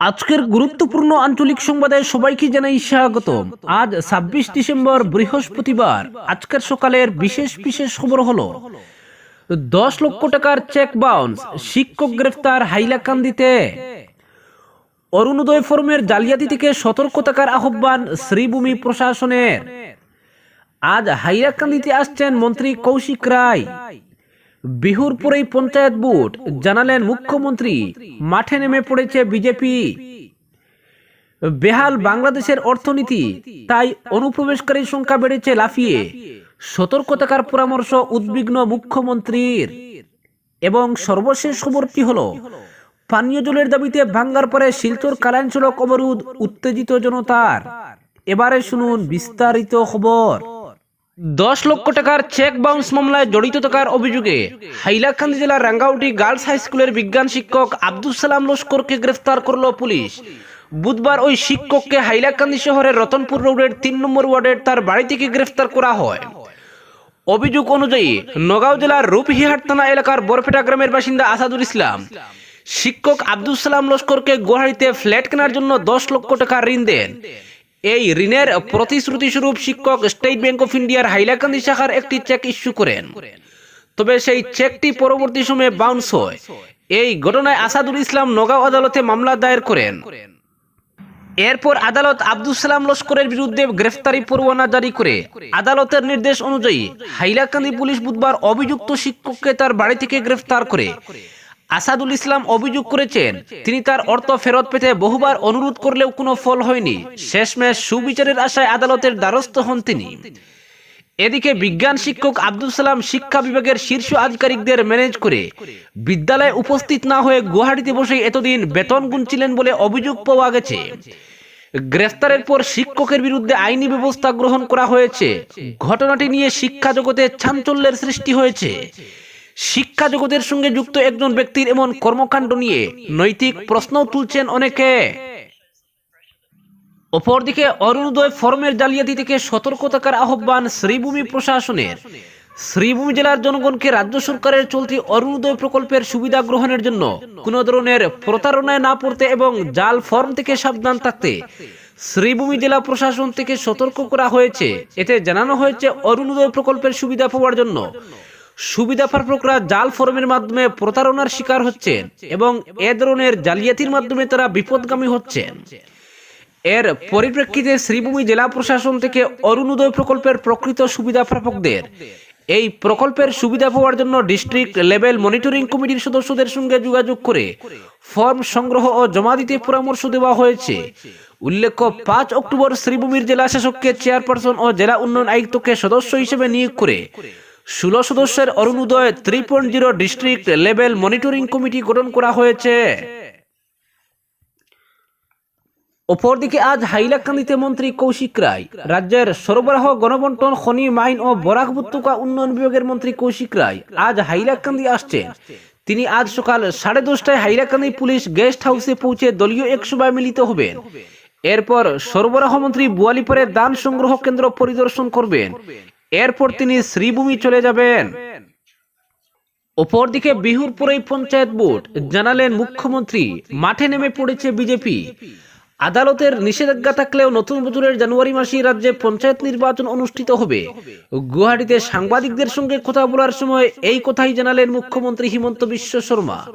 আজকের গুরুত্বপূর্ণ আঞ্চলিক সংবাদে সবাইকে জানাই স্বাগত আজ ছাব্বিশ ডিসেম্বর বৃহস্পতিবার। আজকের সকালের বিশেষ বিশেষ খবর হলো, দশ লক্ষ টাকার চেক বাউন্স, শিক্ষক গ্রেফতার হাইলাকান্দিতে। অরুণোদয় ফোরামের জালিয়াতি থেকে সতর্ক থাকার আহ্বান শ্রীভূমি প্রশাসনের। আজ হাইলাকান্দিতে আসছেন মন্ত্রী কৌশিক রায়। বিহুর পরেই পঞ্চায়েত বুট জানালেন মুখ্যমন্ত্রী। মাঠে নেমে পড়েছে বিজেপি। বেহাল বাংলাদেশের অর্থনীতি, তাই অনুপ্রবেশকারীর সংখ্যা বেড়েছে লাফিয়ে। সতর্ক থাকার পরামর্শ উদ্বিগ্ন মুখ্যমন্ত্রীর। এবং সর্বশেষ খবরটি হলো, পানীয় জলের দাবিতে ভাঙ্গার পরে শিলচর সড়ক অবরোধ, উত্তেজিত জনতার। এবারে শুনুন বিস্তারিত খবর। দশ লক্ষ টাকার চেক বাউন্স মামলায় জড়িত থাকার অভিযোগে হাইলাকান্দি জেলার রাঙ্গাউটি গার্লস হাই স্কুলের বিজ্ঞান শিক্ষক আব্দুল সালাম লস্করকে গ্রেফতার করল পুলিশ। বুধবার ওই শিক্ষককে হাইলাকান্দি শহরের রতনপুর রোডের তিন নম্বর ওয়ার্ডের তার বাড়ি থেকে গ্রেফতার করা হয়। অভিযোগ অনুযায়ী নগাঁও জেলার রূপহিহাট থানা এলাকার বরপেটা গ্রামের বাসিন্দা আসাদুল ইসলাম। শিক্ষক আব্দুল সালাম লস্করকে গুয়াহাটিতে ফ্ল্যাট কেনার জন্য দশ লক্ষ টাকা ঋণ দেন। এই ঋণের প্রতিশ্রুতি স্বরূপ শিক্ষক স্টেট ব্যাংক অফ ইন্ডিয়ার হাইলাকান্দি শাখার একটি চেক ইস্যু করেন। তবে সেই চেকটি পরবর্তী সময়ে বাউন্স হয়। এই ঘটনায় আসাদুল ইসলাম নগাঁও আদালতে মামলা দায়ের করেন। এরপর আদালত আব্দুল সালাম লস্করের বিরুদ্ধে গ্রেফতারি পরোয়ানা জারি করে। আদালতের নির্দেশ অনুযায়ী হাইলাকান্দি পুলিশ বুধবার অভিযুক্ত শিক্ষককে তার বাড়ি থেকে গ্রেফতার করে। আসাদুল ইসলাম অভিযোগ করেছেন, তিনি তার অর্থ ফেরত পেতে বহুবার অনুরোধ করলেও কোনো ফল হয়নি। শেষমেশ সুবিচারের আশায় আদালতের দ্বারস্থ হন তিনি। এদিকে বিজ্ঞান শিক্ষক আব্দুল সালাম শিক্ষা বিভাগের শীর্ষ আধিকারিকদের ম্যানেজ করে বিদ্যালয়ে উপস্থিত না হয়ে গুয়াহাটিতে বসে এতদিন বেতন গুনছিলেন বলে অভিযোগ পাওয়া গেছে। গ্রেফতারের পর শিক্ষকের বিরুদ্ধে আইনি ব্যবস্থা গ্রহণ করা হয়েছে। ঘটনাটি নিয়ে শিক্ষা জগতে চাঞ্চল্যের সৃষ্টি হয়েছে। শিক্ষা জগতের সঙ্গে যুক্ত একজন ব্যক্তির এমন কর্মকাণ্ড নিয়ে নৈতিক প্রশ্ন তুলছেন অনেকে। অপরদিকে অরুণোদয় ফর্মের জালিয়াতি থেকে সতর্ক থাকার আহ্বান শ্রীভূমি প্রশাসনের। শ্রীভূমি জেলার জনগণকে রাজ্য সরকারের চলতি অরুণোদয় প্রকল্পের সুবিধা গ্রহণের জন্য কোনো ধরনের প্রতারণায় না পড়তে এবং জাল ফর্ম থেকে সাবধান থাকতে শ্রীভূমি জেলা প্রশাসন থেকে সতর্ক করা হয়েছে। এতে জানানো হয়েছে অরুণোদয় প্রকল্পের সুবিধা পাওয়ার জন্য সুবিধা জাল ফর্মের মাধ্যমে প্রতারণার শিকার হচ্ছেন এবং এ ধরনের জালিয়াতির মাধ্যমে তারা বিপদগামী হচ্ছেন। এর পরিপ্রেক্ষিতে শ্রীভূমি জেলা প্রশাসন থেকে অরুণোদয় প্রকল্পের প্রকৃত সুবিধা প্রাপকদের এই প্রকল্পের সুবিধা পাওয়ার জন্য ডিস্ট্রিক্ট লেভেল মনিটরিং কমিটির সদস্যদের সঙ্গে যোগাযোগ করে ফর্ম সংগ্রহ ও জমা দিতে পরামর্শ দেওয়া হয়েছে। উল্লেখ্য, পাঁচ অক্টোবর শ্রীভূমির জেলা শাসককে চেয়ারপারসন ও জেলা উন্নয়ন আয়ুক্তকে সদস্য হিসেবে নিয়োগ করে ষোলো সদস্যের Arunodoy three point zero district level monitoring committee গঠন করা হয়েছে। অপরদিকে আজ হাইলাকান্দিতে মন্ত্রী কৌশিক রায়, রাজ্যের সরবরাহ, গণবন্টন, খনি, মাইন ও বরাক উপত্যকা উন্নয়ন বিভাগের মন্ত্রী কৌশিক রায় আজ হাইলাকান্দি আসছেন। তিনি আজ সকাল সাড়ে দশটায় হাইলাকান্দি পুলিশ গেস্ট হাউসে পৌঁছে দলীয় এক সভায় মিলিত হবেন। এরপর সরবরাহ মন্ত্রী বুয়ালিপুরে দান সংগ্রহ কেন্দ্র পরিদর্শন করবেন। এরপর তিনি শ্রীভূমি চলে যাবেন। অপরদিকে বিহুর পরেই পঞ্চায়েত ভোট জানালেন মুখ্যমন্ত্রী, মাঠে নেমে পড়েছে বিজেপি। আদালতের নিষেধাজ্ঞা থাকলেও নতুন বছরের জানুয়ারি মাসে রাজ্যে পঞ্চায়েত নির্বাচন অনুষ্ঠিত হবে। গুয়াহাটিতে সাংবাদিকদের সঙ্গে কথা বলার সময় এই কথাই জানালেন মুখ্যমন্ত্রী হিমন্ত বিশ্ব শর্মা।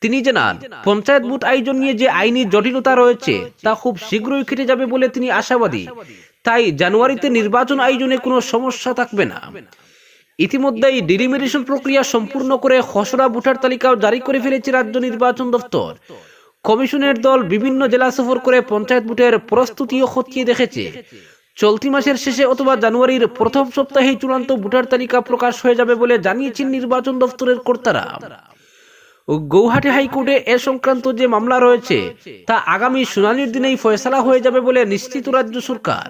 তিনি জানান, পঞ্চায়েত ভোট আয়োজন নিয়ে যে আইনি জটিলতা রয়েছে, তা খুব শীঘ্রই কেটে যাবে বলে তিনি আশাবাদী। তাই জানুয়ারিতে নির্বাচন আয়োজনে কোনো সমস্যা থাকবে না। ইতিমধ্যেই ডিলিমিনেশন প্রক্রিয়া সম্পূর্ণ করে খসড়া ভোটার তালিকাও জারি করে ফেলেছে রাজ্য নির্বাচন দপ্তর কমিশনের দল বিভিন্ন জেলা সফর করে পঞ্চায়েত ভোটের প্রস্তুতিও খতিয়ে দেখেছে। চলতি মাসের শেষে অথবা জানুয়ারির প্রথম সপ্তাহেই চূড়ান্ত ভোটার তালিকা প্রকাশ হয়ে যাবে বলে জানিয়েছেন নির্বাচন দপ্তরের কর্তারা। গৌহাটি হাইকোর্টে এ সংক্রান্ত যে মামলা রয়েছে, তা আগামী শুনানির দিনেই ফয়সালা হয়ে যাবে বলে নিশ্চিত রাজ্য সরকার।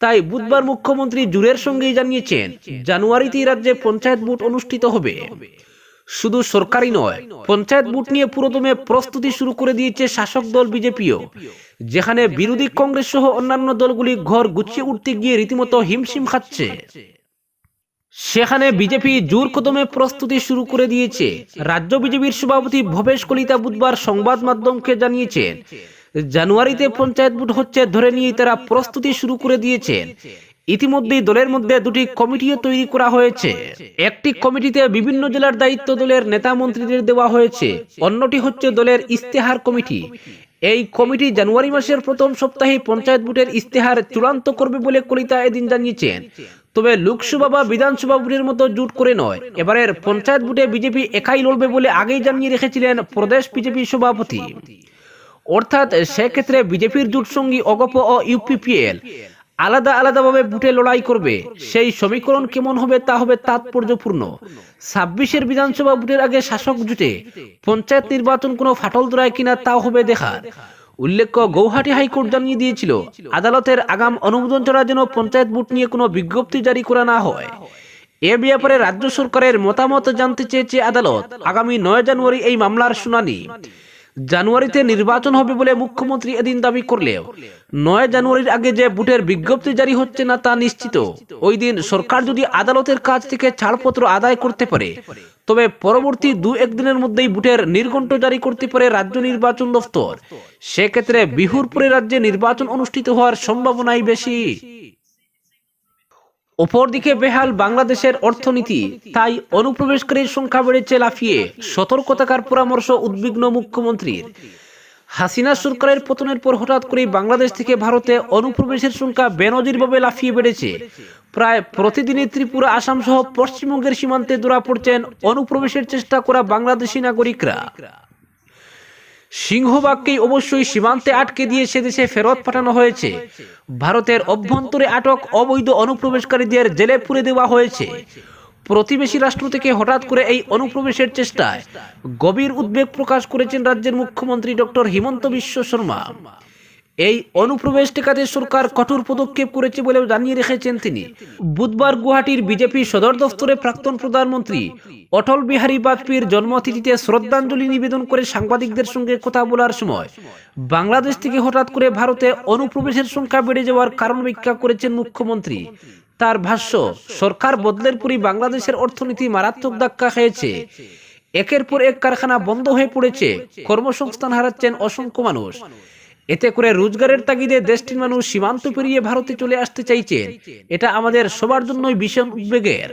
তাই বুধবার মুখ্যমন্ত্রী জুরের সঙ্গেই জানিয়েছেন জানুয়ারিতেই রাজ্যে পঞ্চায়েত ভোট অনুষ্ঠিত হবে। শুধু সরকারি নয়, পঞ্চায়েত ভোট নিয়ে পুরোদমে প্রস্তুতি শুরু করে দিয়েছে শাসক দল বিজেপিও, যেখানে বিরোধী কংগ্রেস সহ অন্যান্য দলগুলি ঘর গুছিয়ে উঠতে গিয়ে রীতিমতো হিমশিম খাচ্ছে। সেখানে বিজেপি জোর কদমে প্রস্তুতি শুরু করে দিয়েছে। রাজ্য বিজেপির সভাপতি ভবেশ কলিতা বুধবার সংবাদ মাধ্যমকে জানিয়েছেন জানুয়ারিতে পঞ্চায়েত ভোট হচ্ছে ধরে নিয়ে তারা প্রস্তুতি শুরু করে দিয়েছেন ইতিমধ্যেই দলের মধ্যে দুটি কমিটিও তৈরি করা হয়েছে। একটি কমিটিতে বিভিন্ন জেলার দায়িত্ব দলের নেতা মন্ত্রীদের দেওয়া হয়েছে, অন্যটি হচ্ছে দলের ইস্তেহার কমিটি। এই কমিটি জানুয়ারি মাসের প্রথম সপ্তাহে পঞ্চায়েত ভোটের ইস্তেহার চূড়ান্ত করবে বলে কলিতা এদিন জানিয়েছেন। তবে লোকসভা বা বিধানসভা ভোটের মতো জুট করে নয়। এবারের পঞ্চায়েত ভোটে বিজেপি একাই লড়বে বলে আগেই জানিয়ে রেখেছিলেন প্রদেশ বিজেপি সভাপতি। অর্থাৎ সেক্ষেত্রে বিজেপির জোট সঙ্গী অগপ ও ইউপিপিএল আলাদা আলাদাভাবে বুটে লড়াই করবে। সেই সমীকরণ কেমন হবে তা হবে তাৎপর্যপূর্ণ। ছাব্বিশের বিধানসভা ভোটের আগে শাসক জুটে পঞ্চায়েত নির্বাচন কোনো ফাটল ধরায় কিনা তাও হবে দেখার। উল্লেখ্য, গৌহাটি হাইকোর্ট জানিয়ে দিয়েছিল, আদালতের আগাম অনুমোদন ছাড়া যেন পঞ্চায়েত ভোট নিয়ে কোনো বিজ্ঞপ্তি জারি করা না হয়। এ ব্যাপারে রাজ্য সরকারের মতামত জানতে চেয়েছে আদালত। আগামী নয় জানুয়ারি এই মামলার শুনানি। জানুয়ারিতে নির্বাচন হবে বলে মুখ্যমন্ত্রী এদিন দাবি করলেও নয় জানুয়ারির আগে যে বুটের বিজ্ঞপ্তি জারি হচ্ছে না তা নিশ্চিত। ওই দিন সরকার যদি আদালতের কাছ থেকে ছাড়পত্র আদায় করতে পারে, তবে পরবর্তী দু একদিনের মধ্যেই বুটের নির্ঘণ্ট জারি করতে পারে রাজ্য নির্বাচন দফতর। সেক্ষেত্রে বিহুর পরে রাজ্যে নির্বাচন অনুষ্ঠিত হওয়ার সম্ভাবনাই বেশি। অপরদিকে বেহাল বাংলাদেশের অর্থনীতি, তাই অনুপ্রবেশকারীর সংখ্যা বেড়েছে লাফিয়ে সতর্ক থাকার পরামর্শ উদ্বিগ্ন মুখ্যমন্ত্রীর। হাসিনা সরকারের পতনের পর হঠাৎ করে বাংলাদেশ থেকে ভারতে অনুপ্রবেশের সংখ্যা বেনজিরভাবে লাফিয়ে বেড়েছে। প্রায় প্রতিদিনই ত্রিপুরা আসাম সহ পশ্চিমবঙ্গের সীমান্তে ধরা পড়ছেন অনুপ্রবেশের চেষ্টা করা বাংলাদেশি নাগরিকরা। সিংহবাগকেই অবশ্যই সীমান্তে আটকে দিয়ে সে দেশে ফেরত পাঠানো হয়েছে। ভারতের অভ্যন্তরে আটক অবৈধ অনুপ্রবেশকারীদের জেলে পুরে দেওয়া হয়েছে। প্রতিবেশী রাষ্ট্র থেকে হঠাৎ করে এই অনুপ্রবেশের চেষ্টায় গভীর উদ্বেগ প্রকাশ করেছেন রাজ্যের মুখ্যমন্ত্রী ডক্টর হিমন্ত বিশ্ব শর্মা। এই অনুপ্রবেশ ঠেকাতে সরকার কঠোর পদক্ষেপ করেছে বলেও জানিয়ে রেখেছেন তিনি। বুধবার গুয়াহাটির বিজেপি সদর দফতরে প্রাক্তন প্রধানমন্ত্রী অটল বিহারী বাজপেয়ীর জন্মতিথিতে শ্রদ্ধাঞ্জলি নিবেদন করে সাংবাদিকদের সঙ্গে কথা বলার সময় বাংলাদেশ থেকে হঠাৎ করে ভারতে অনুপ্রবেশের সংখ্যা বেড়ে যাওয়ার কারণ ব্যাখ্যা করেছেন মুখ্যমন্ত্রী। তার ভাষ্য, সরকার বদলের পরই বাংলাদেশের অর্থনীতি মারাত্মক ধাক্কা খেয়েছে। একের পর এক কারখানা বন্ধ হয়ে পড়েছে। কর্মসংস্থান হারাচ্ছেন অসংখ্য মানুষ। এতে করে রোজগারের তাগিদে দেশটির মানুষ সীমান্ত পেরিয়ে ভারতে চলে আসতে চাইছেন এটা আমাদের সবার জন্যই ভীষণ উদ্বেগের।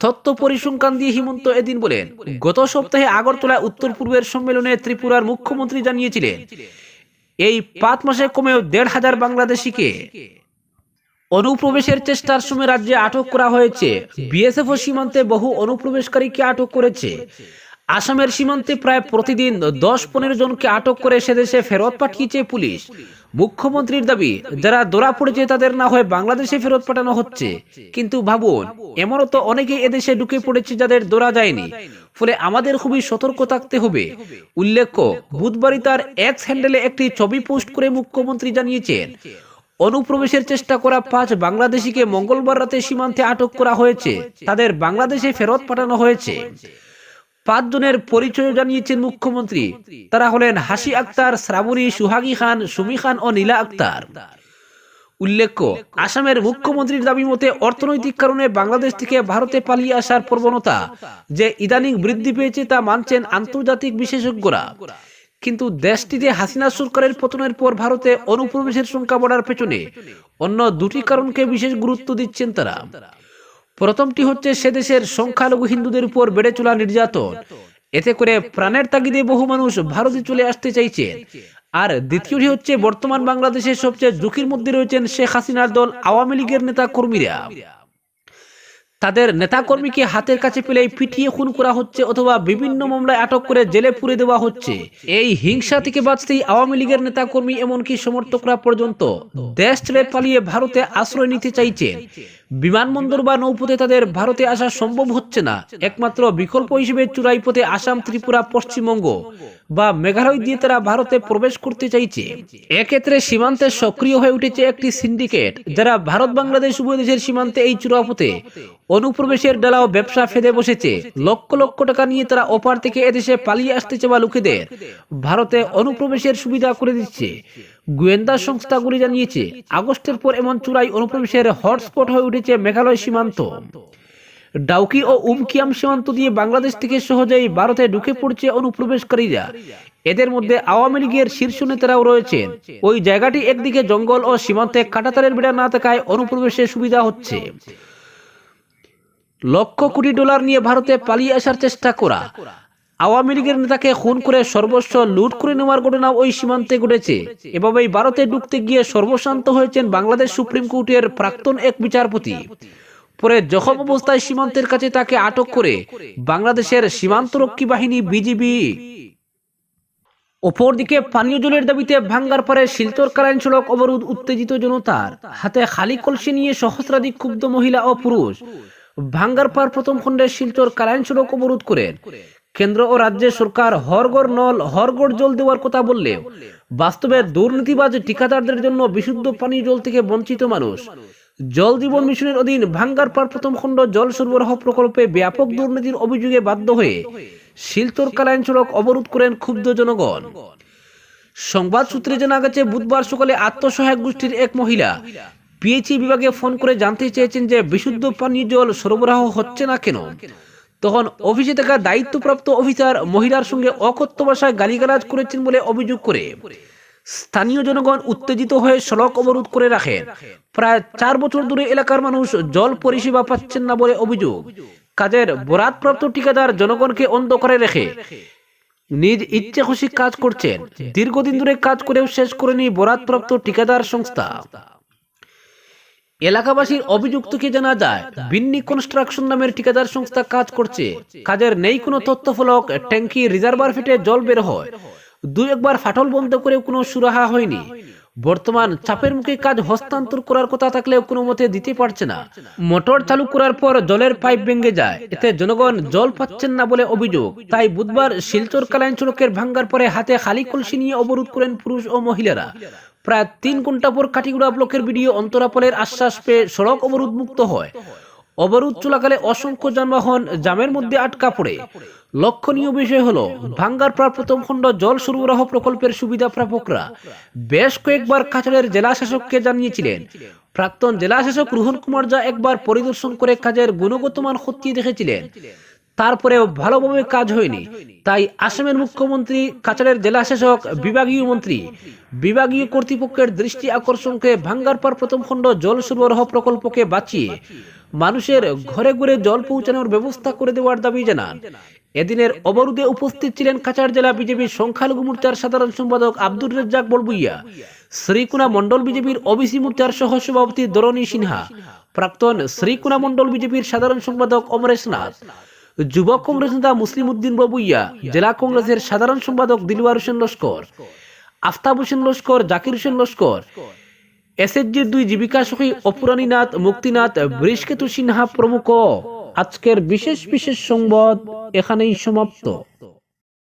তথ্য পরিসংখ্যান দিয়ে হিমন্ত এদিন বলেন, গত সপ্তাহে আগরতলা উত্তর পূর্বের সম্মেলনে ত্রিপুরার মুখ্যমন্ত্রী জানিয়েছিলেন, এই পাঁচ মাসে কমেও দেড় হাজার বাংলাদেশিকে অনুপ্রবেশের চেষ্টার সময় রাজ্যে আটক করা হয়েছে। বিএসএফ ও সীমান্তে বহু অনুপ্রবেশকারীকে আটক করেছে। আসামের সীমান্তে প্রায় প্রতিদিন দশ পনেরো জনকে আটক করে সে দেশে ফেরত পাঠিয়েছে পুলিশ। মুখ্যমন্ত্রীর দাবি, যারা ধরা পড়েছে তাদের না হয় বাংলাদেশে ফেরত পাঠানো হচ্ছে। কিন্তু ভাবুন, এমনও তো অনেকে এদেশে ঢুকে পড়েছে যাদের ধরা যায়নি। ফলে আমাদের খুবই সতর্ক থাকতে হবে। উল্লেখ্য, বুধবারই তার এক্স হ্যান্ডেলে একটি ছবি পোস্ট করে মুখ্যমন্ত্রী জানিয়েছেন, অনুপ্রবেশের চেষ্টা করা পাঁচ বাংলাদেশিকে মঙ্গলবার রাতে সীমান্তে আটক করা হয়েছে। তাদের বাংলাদেশে ফেরত পাঠানো হয়েছে। পাঁচজনের পরিচয় জানিয়েছেন মুখ্যমন্ত্রী। তারা হলেন হাসি আক্তার, শ্রাবণী, সুহাগী খান, সুমি খান ও নীলা আক্তার। উল্লেখ্য, আসামের মুখ্যমন্ত্রীর দাবি মতে অর্থনৈতিক কারণে বাংলাদেশ থেকে ভারতে পালিয়ে আসার প্রবণতা যে ইদানিং বৃদ্ধি পেয়েছে তা মানছেন আন্তর্জাতিক বিশেষজ্ঞরা। কিন্তু দেশটিতে হাসিনা সরকারের পতনের পর ভারতে অনুপ্রবেশের সংখ্যা বাড়ার পেছনে অন্য দুটি কারণকে বিশেষ গুরুত্ব দিচ্ছেন তারা। প্রথমটি হচ্ছে সে দেশের সংখ্যালঘু হিন্দুদের উপর বেড়ে চলা নির্যাতন। এতে করে প্রাণের তাগিদে বহু মানুষ ভারতে চলে আসতে চাইছে। আর দ্বিতীয়টি হচ্ছে বর্তমান বাংলাদেশের সবচেয়ে ঝুঁকির মধ্যে রয়েছেন শেখ হাসিনার দল আওয়ামী লীগের নেতা কর্মীরা তাদের নেতাকর্মীকে হাতের কাছে পেলেই পিটিয়ে খুন করা হচ্ছে অথবা বিভিন্ন মামলায় আটক করে জেলে পুরে দেওয়া হচ্ছে। এই হিংসা থেকে বাঁচতেই আওয়ামী লীগের নেতাকর্মী এমনকি সমর্থকরা পর্যন্ত দেশ ছেড়ে পালিয়ে ভারতে আশ্রয় নিতে চাইছেন। বিমানবন্দর বা নৌপথে তাদের ভারতে আসা সম্ভব হচ্ছে না। একমাত্র বিকল্প হিসেবে চূড়াই পথে আসাম, ত্রিপুরা, পশ্চিমবঙ্গ বা মেঘালয় দিয়ে তারা ভারতে প্রবেশ করতে চাইছে। এক্ষেত্রে সীমান্তে সক্রিয় হয়ে উঠেছে একটি সিন্ডিকেট, যারা ভারত বাংলাদেশ উভয় দেশের সীমান্তে এই চূড়াপথে অনুপ্রবেশের ডালাও ব্যবসা ফেদে বসেছে। লক্ষ লক্ষ টাকা নিয়ে তারা ওপার থেকে এদেশে পালিয়ে আসতে চাওয়া লোকেদের ভারতে অনুপ্রবেশের সুবিধা করে দিচ্ছে। গোয়েন্দা সংস্থাগুলি জানিয়েছে, আগস্টের পর এমন চূড়াই অনুপ্রবেশের হটস্পট হয়ে উঠেছে মেঘালয় সীমান্ত। ডাউকি ও উমকিয়াম সীমান্ত দিয়ে বাংলাদেশ থেকে সহজেই ভারতে ঢুকে পড়ছে অনুপ্রবেশকারীরা। এদের মধ্যে আওয়ামী লীগের শীর্ষ নেতারাও রয়েছেন। ওই জায়গাটি একদিকে জঙ্গল ও সীমান্তে কাটাতারের বেড়া না থাকায় অনুপ্রবেশের সুবিধা হচ্ছে। লক্ষ কোটি ডলার নিয়ে ভারতে পালিয়ে আসার চেষ্টা করা। আওয়ামী লীগের নেতাকে খুন করে সর্বস্ব লুট করে নেওয়ার ঘটনা ওই সীমান্তে ঘটেছে। এভাবেই ভারতে ঢুকতে গিয়ে সর্বশান্ত হয়েছেন বাংলাদেশ সুপ্রিম কোর্টের প্রাক্তন এক বিচারপতি। পরে জখম অবস্থায় সীমান্তের কাছে তাকে আটক করে বাংলাদেশের সীমান্তরক্ষী বাহিনী বিজিবি। অপরদিকে পানীয় জলের দাবিতে ভাঙ্গার পরে শিলচর কারাইন সড়ক অবরোধ উত্তেজিত জনতার। হাতে খালি কলসি নিয়ে সহস্রাধিক ক্ষুব্ধ মহিলা ও পুরুষ। ভাঙ্গার পার প্রথম খণ্ডে শিলচর কারাইন সড়ক অবরোধ করেন। কেন্দ্র ও রাজ্য সরকার হরগড় নল হরগড় জল দেওয়ার কথা বললেও বাস্তবে দুর্নীতিবাজ ঠিকাদারদের জন্য বিশুদ্ধ পানীয় জল থেকে বঞ্চিত মানুষ। জল জীবন মিশনের অধীন ভাঙ্গার পার প্রথম খণ্ড জল সরবরাহ প্রকল্পে ব্যাপক দুর্নীতির অভিযোগে বাধ্য হয়ে শিলচর কালাইন সড়ক অবরোধ করেন ক্ষুব্ধ জনগণ। সংবাদ সূত্রে জানা গেছে, বুধবার সকালে আত্মসহায়ক গোষ্ঠীর এক মহিলা পিএইচই বিভাগে ফোন করে জানতে চেয়েছেন যে বিশুদ্ধ পানীয় জল সরবরাহ হচ্ছে না কেন? তখন অফিসে থাকা দায়িত্বপ্রাপ্ত অফিসার মহিলার সঙ্গে অকথ্য ভাষায় গালিগালাজ করেছেন বলে অভিযোগ করে। স্থানীয় জনগণ উত্তেজিত হয়ে সড়ক অবরোধ করে রাখেন। প্রায় চার বছর ধরে এলাকার মানুষ জল পরিষেবা পাচ্ছেন না বলে অভিযোগ। কাজের বরাতপ্রাপ্ত ঠিকাদার জনগণকে অন্ধকারে রেখে নিজ ইচ্ছে খুশি কাজ করছেন। দীর্ঘদিন ধরে কাজ করেও শেষ করেনি বরাতপ্রাপ্ত ঠিকাদার সংস্থা। এলাকাবাসীর অভিযোগ থেকে জানা যায় বিন্নি কনস্ট্রাকশন নামের ঠিকাদার সংস্থা কাজ করছে। কাজের নেই কোনো তথ্যফলক ট্যাঙ্কি রিজার্ভার ফিটে জল বের হয়। দুই একবার ফাটল বন্ধ করে কোনো সুরাহা হয়নি। বর্তমান চাপের মুখে কাজ হস্তান্তর করার কথা থাকলেও কোনো মতে দিতে পারছে না। মোটর চালু করার পর জলের পাইপ ভেঙে যায়। এতে জনগণ জল পাচ্ছেন না বলে অভিযোগ। তাই বুধবার শিলচর কালাইন সড়কের ভাঙ্গার পরে হাতে খালি কলসি নিয়ে অবরোধ করেন পুরুষ ও মহিলারা। প্রায় তিন ঘণ্টা পর কাটিগুড়া ব্লকের ভিডিও অন্তরাপলের আশ্বাস পেয়ে সড়ক অবরোধ মুক্ত হয়। অবরোধ চলাকালে অসংখ্য যানবাহন জামের মধ্যে আটকা পড়ে। লক্ষণীয় বিষয় হলো, ভাঙ্গার প্রায় প্রথম খণ্ড জল সরবরাহ প্রকল্পের সুবিধা প্রাপকরা বেশ কয়েকবার কাছাড়ের জেলা শাসককে জানিয়েছিলেন। প্রাক্তন জেলা শাসক রোহন কুমার যা একবার পরিদর্শন করে কাজের গুণগত মান খতিয়ে দেখেছিলেন। তারপরেও ভালোভাবে কাজ হয়নি। তাই আসামের মুখ্যমন্ত্রী, কাছাড়ের জেলা শাসক, বিভাগীয় মন্ত্রী, বিভাগীয় কর্তৃপক্ষের দৃষ্টি আকর্ষণকে ভাঙ্গার পর প্রথম খণ্ড জল সরবরাহ প্রকল্পকে বাঁচিয়ে মানুষের ঘরে ঘরে জল পৌঁছানোর ব্যবস্থা করে দেওয়ার দাবি জানান। এদিনের অবরোধে উপস্থিত ছিলেন কাছাড় জেলা বিজেপির সংখ্যালঘু মোর্চার সাধারণ সম্পাদক আব্দুর রেজ্জাক বলবুইয়া, শ্রীকুনা মন্ডল বিজেপির ওবিসি মোর্চার সহ সভাপতি দরণী সিনহা, প্রাক্তন শ্রীকুনা মন্ডল বিজেপির সাধারণ সম্পাদক অমরেশ নাথ যুব কংগ্রেস নেতা মুসলিম উদ্দিন বাবুইয়া, জেলা কংগ্রেসের সাধারণ সম্পাদক দিলওয়ার হোসেন লস্কর, আফতাব হোসেন লস্কর, জাকির হোসেন লস্কর, এসএসজির দুই জীবিকা সখী অপুরানীনাথ মুক্তিনাথ বৃষ্কেতু সিনহা প্রমুখ। আজকের বিশেষ বিশেষ সংবাদ এখানেই সমাপ্ত।